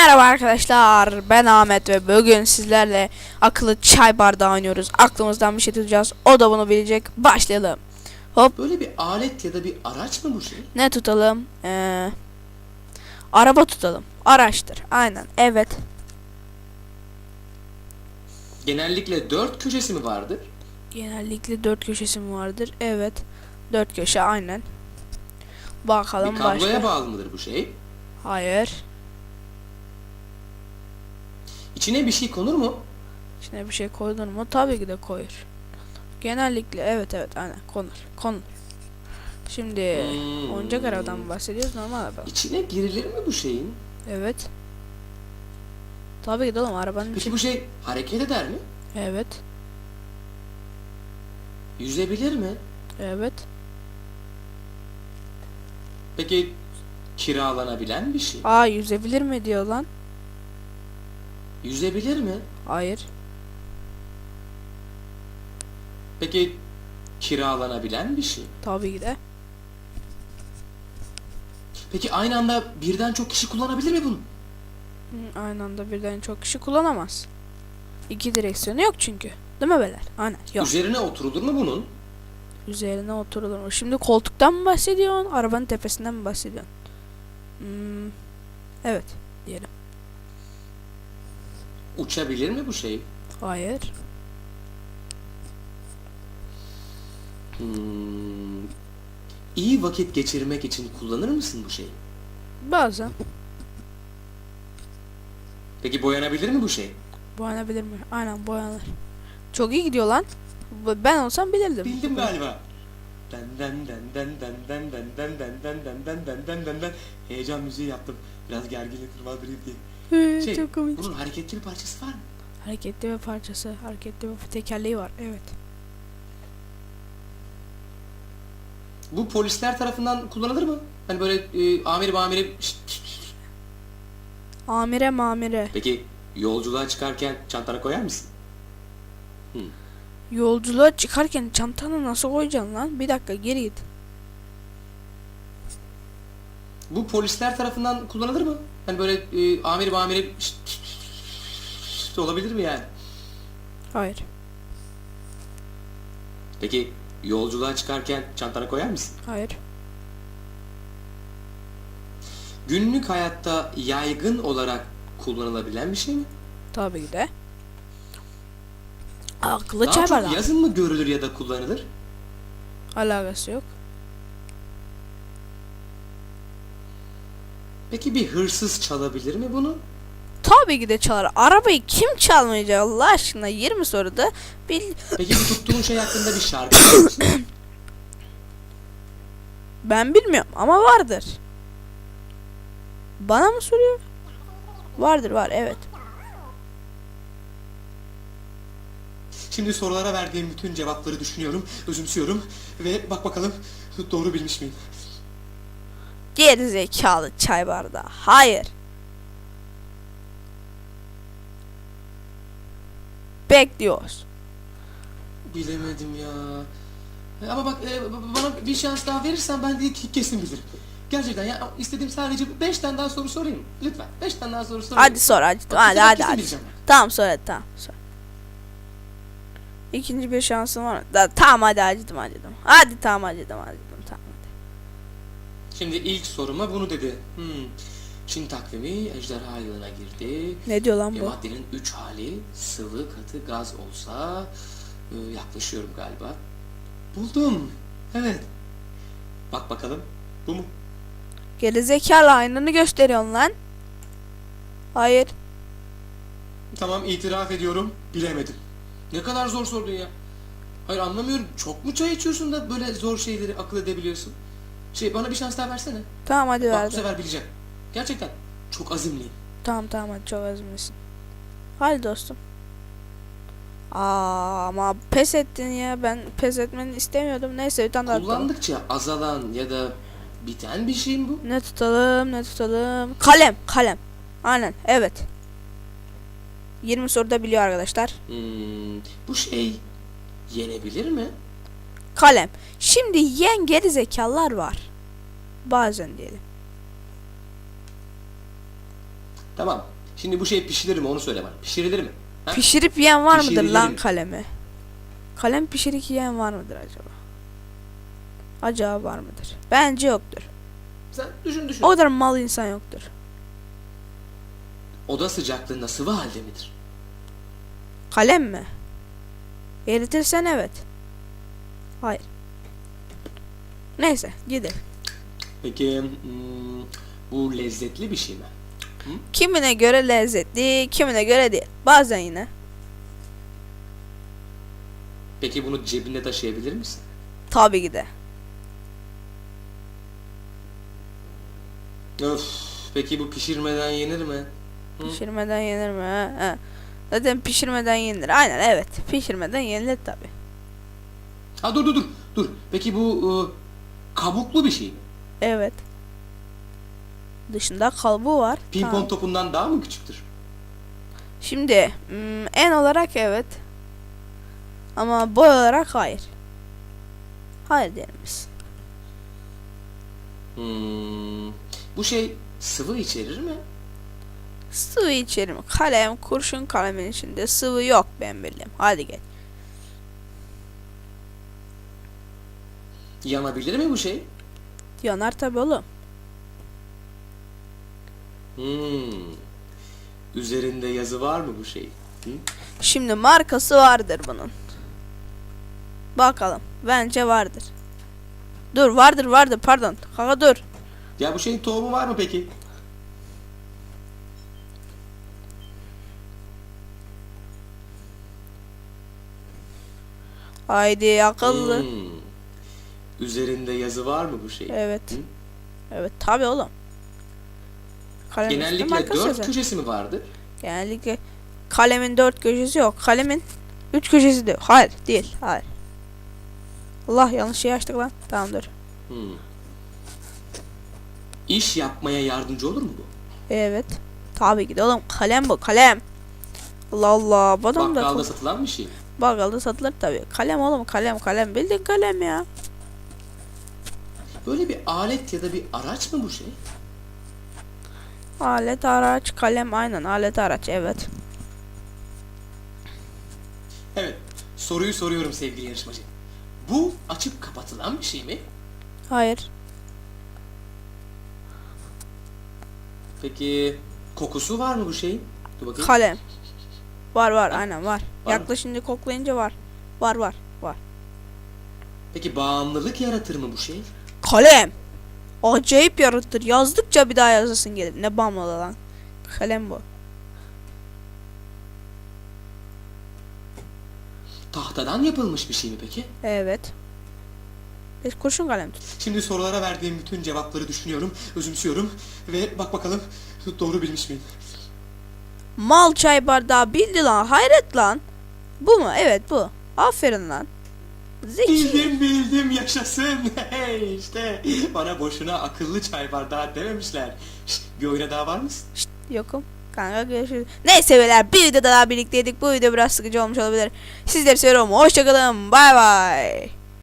Merhaba arkadaşlar ben Ahmet ve bugün sizlerle akıllı çay bardağı oynuyoruz. Aklımızdan bir şey tutacağız. O da bunu bilecek. Başlayalım. Hop Böyle bir alet ya da bir araç mı bu şey? ne tutalım? Ee, araba tutalım. Araçtır. Aynen. Evet. Genellikle dört köşesi mi vardır? Genellikle dört köşesi mi vardır? Evet. Dört köşe aynen. Bakalım bir kabloya başka. bağlı mıdır bu şey? Hayır. İçine bir şey konur mu? İçine bir şey koydun mu? Tabii ki de koyur. Genellikle evet evet aynen konur. Konur. Şimdi Hmm. oyuncak arabadan bahsediyoruz normal araba? İçine girilir mi bu şeyin? Evet. Tabii ki de oğlum arabanın içi. Peki bu şey hareket eder mi? Evet. Yüzebilir mi? Evet. Peki kiralanabilen bir şey? Aa yüzebilir mi diyor lan? Yüzebilir mi? Hayır. Peki kiralanabilen bir şey? Tabii ki de. Peki aynı anda birden çok kişi kullanabilir mi bunu? Hı, Aynı anda birden çok kişi kullanamaz. İki direksiyonu yok çünkü. Değil mi beyler? Aynen yok. Üzerine oturulur mu bunun? Üzerine oturulur mu? Şimdi koltuktan mı bahsediyorsun? Arabanın tepesinden mi bahsediyorsun? Hmm, evet diyelim. Uçabilir mi bu şey? Hayır. Hmm. İyi vakit geçirmek için kullanır mısın bu şeyi? Bazen. Peki boyanabilir mi bu şey? Boyanabilir mi? Aynen boyanır. Çok iyi gidiyor lan. Ben olsam bilirdim. Bildim galiba. Den den den den den den den den den den den den den den den den Heyecan müziği yaptım. Biraz gerginlik tırmandırayım diye. Şey, Çok komik. bunun hareketli bir parçası var mı? Hareketli bir parçası, hareketli bir tekerleği var. Evet. Bu polisler tarafından kullanılır mı? Hani böyle e, amiri şşt. Amire mamire. Peki yolculuğa çıkarken çantana koyar mısın? Yolculuğa çıkarken çantanı nasıl koyacaksın lan? Bir dakika geri git. Bu polisler tarafından kullanılır mı? Hani böyle e, amiri şşt olabilir mi yani? Hayır. Peki yolculuğa çıkarken çantana koyar mısın? Hayır. Günlük hayatta yaygın olarak kullanılabilen bir şey mi? Tabii ki de. Akıllı Daha çay çok yazın mı görülür ya da kullanılır? Alakası yok. Peki bir hırsız çalabilir mi bunu? Tabii ki de çalar. Arabayı kim çalmayacak Allah aşkına? 20 soruda bil. Peki bu tuttuğun şey hakkında bir şarkı biliyor musun? Ben bilmiyorum ama vardır. Bana mı soruyor? Vardır var evet. Şimdi sorulara verdiğim bütün cevapları düşünüyorum, özümsüyorum ve bak bakalım doğru bilmiş miyim? Geri zekalı çay bardağı. Hayır. Bekliyoruz. Bilemedim ya. E, Ama bak e, b- bana bir şans daha verirsen ben de kesin bilirim. Gerçekten ya istediğim sadece 5 tane daha soru sorayım. Lütfen 5 tane daha soru sorayım. Hadi sor hadi. Bak, Hadi kesin hadi hadi. bileceğim ben. Tamam sor hadi tamam sor. İkinci bir şansın var mı? Da, tamam hadi acıdım acıdım. Hadi tamam acıdım acıdım. Şimdi ilk soruma bunu dedi. Hmm. Çin takvimi ejderha yılına girdi. Ne diyor lan Bir bu? maddenin 3 hali sıvı, katı, gaz olsa e, yaklaşıyorum galiba. Buldum. Evet. Bak bakalım. Bu mu? Geri zekalı aynını gösteriyorsun lan. Hayır. Tamam itiraf ediyorum. Bilemedim. Ne kadar zor sordun ya. Hayır anlamıyorum. Çok mu çay içiyorsun da böyle zor şeyleri akıl edebiliyorsun? Şey bana bir şans daha versene. Tamam hadi Bak bu verdim. sefer bileceğim. Gerçekten. Çok azimliyim. Tamam tamam hadi çok azimlisin. Hadi dostum. Aa, ama pes ettin ya. Ben pes etmeni istemiyordum. Neyse bir tane daha tutalım. Kullandıkça azalan ya da biten bir şey mi bu? Ne tutalım ne tutalım. Kalem kalem. Aynen evet. 20 soruda biliyor arkadaşlar. Hmm, bu şey yenebilir mi? Kalem. Şimdi yen geri zekalılar var. Bazen diyelim. Tamam. Şimdi bu şey pişirilir mi onu söyle bana. Pişirilir mi? Ha? Pişirip yiyen var mıdır Pişirilir lan mi? kalemi? Kalem pişirip yiyen var mıdır acaba? Acaba var mıdır? Bence yoktur. Sen düşün düşün. O kadar mal insan yoktur. Oda sıcaklığında sıvı halde midir? Kalem mi? Eritirsen evet. Hayır. Neyse gidelim. Peki hmm, bu lezzetli bir şey mi? Kimine göre lezzetli, kimine göre değil. Bazen yine. Peki bunu cebinde taşıyabilir misin? Tabii ki de. Öf. Peki bu pişirmeden yenir mi? Hı? Pişirmeden yenir mi? Ha, ha. Zaten pişirmeden yenilir. Aynen evet. Pişirmeden yenilir tabii. Ha dur dur dur. Dur. Peki bu e, kabuklu bir şey mi? Evet. Dışında kalıbı var. Pimpon Tamam. topundan daha mı küçüktür? Şimdi hmm, en olarak evet. Ama boy olarak hayır. Hayır diyelim biz. Hmm, bu şey sıvı içerir mi? Sıvı içerim. Kalem, kurşun kalemin içinde sıvı yok ben bildiğim. Hadi gel. Yanabilir mi bu şey? Yanar tabi oğlum. Hmm. Üzerinde yazı var mı bu şey? Hı? Şimdi markası vardır bunun. Bakalım. Bence vardır. Dur vardır vardır pardon. Kaka dur. Ya bu şeyin tohumu var mı peki? Haydi akıllı. Hmm. Üzerinde yazı var mı bu şey? Evet. Hı? Evet tabi oğlum. Kalem Genellikle dört yazar. köşesi mi vardır? Genellikle kalemin dört köşesi yok. Kalemin üç köşesi de yok. Hayır değil. Hayır. Allah yanlış şey açtık lan. Tamam dur. Hmm. İş yapmaya yardımcı olur mu bu? Evet. Tabii ki de oğlum kalem bu kalem. Allah Allah. Bu adam da Bakkalda çok- satılan bir şey. bakkalda satılır tabii. Kalem oğlum kalem kalem. Bildiğin kalem ya. Böyle bir alet ya da bir araç mı bu şey? Alet araç kalem aynen alet araç evet. Evet. Soruyu soruyorum sevgili yarışmacı. Bu açıp kapatılan bir şey mi? Hayır. Peki kokusu var mı bu şeyin? Dur bakayım. Kalem. Var var aynen var. Var mı? Yaklaşınca koklayınca var. Var var var. Peki bağımlılık yaratır mı bu şey? Kalem. Acayip yaratır. Yazdıkça bir daha yazasın gelir. Ne bağımlı lan. Kalem bu. Tahtadan yapılmış bir şey mi peki? Evet. Biz kurşun kalem tut. Şimdi sorulara verdiğim bütün cevapları düşünüyorum, özümsüyorum ve bak bakalım doğru bilmiş miyim? Mal çay bardağı bildi lan. Hayret lan. Bu mu? Evet bu. Aferin lan. Zeki. Bildim bildim yaşasın. Hey işte bana boşuna akıllı çay bardağı dememişler. Şşt, bir oyuna daha var mısın? Şşt, yokum. Kanka görüşürüz. Neyse beyler bir videoda daha birlikteydik. Bu video biraz sıkıcı olmuş olabilir. Sizleri seviyorum. Hoşçakalın. Bay bay.